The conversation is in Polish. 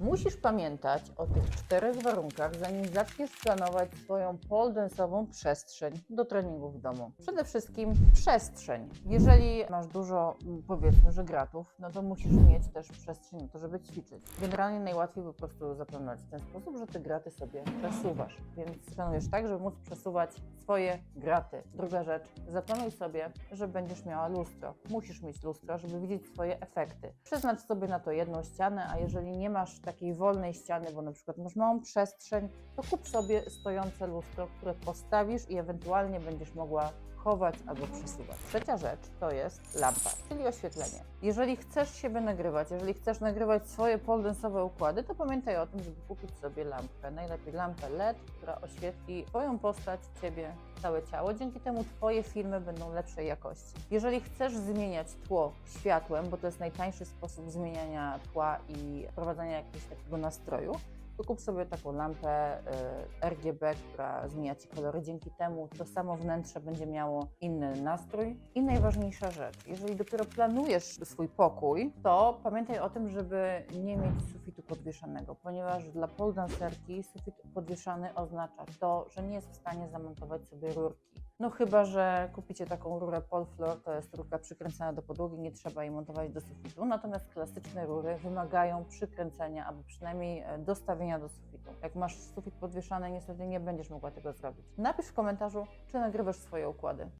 Musisz pamiętać o tych czterech warunkach, zanim zaczniesz planować swoją pole dance'ową przestrzeń do treningu w domu. Przede wszystkim przestrzeń. Jeżeli masz dużo, m, powiedzmy, że gratów, no to musisz mieć też przestrzeń na to, żeby ćwiczyć. Generalnie najłatwiej po prostu zaplanować w ten sposób, że te graty sobie przesuwasz. Więc planujesz tak, żeby móc przesuwać swoje graty. Druga rzecz, zaplanuj sobie, że będziesz miała lustro. Musisz mieć lustro, żeby widzieć swoje efekty. Przeznacz sobie na to jedną ścianę, a jeżeli nie masz takiej wolnej ściany, bo na przykład masz małą przestrzeń, to kup sobie stojące lustro, które postawisz i ewentualnie będziesz mogła chować albo przesuwać. Trzecia rzecz to jest lampa, czyli oświetlenie. Jeżeli chcesz siebie nagrywać, jeżeli chcesz nagrywać swoje poldensowe układy, to pamiętaj o tym, żeby kupić sobie lampkę. Najlepiej lampę LED, która oświetli Twoją postać, Ciebie, całe ciało. Dzięki temu Twoje filmy będą lepszej jakości. Jeżeli chcesz zmieniać tło światłem, bo to jest najtańszy sposób zmieniania tła i wprowadzania jakiegoś takiego nastroju, to kup sobie taką lampę y, RGB, która zmienia Ci kolory. Dzięki temu to samo wnętrze będzie miało inny nastrój. I najważniejsza rzecz, jeżeli dopiero planujesz swój pokój, to pamiętaj o tym, żeby nie mieć sufitu podwieszanego, ponieważ dla pole dancerki sufit podwieszany oznacza to, że nie jest w stanie zamontować sobie rurki. No chyba, że kupicie taką rurę Pole Floor, to jest rurka przykręcana do podłogi, nie trzeba jej montować do sufitu. Natomiast klasyczne rury wymagają przykręcenia albo przynajmniej e, dostawienia do sufitu. Jak masz sufit podwieszany, niestety nie będziesz mogła tego zrobić. Napisz w komentarzu, czy nagrywasz swoje układy.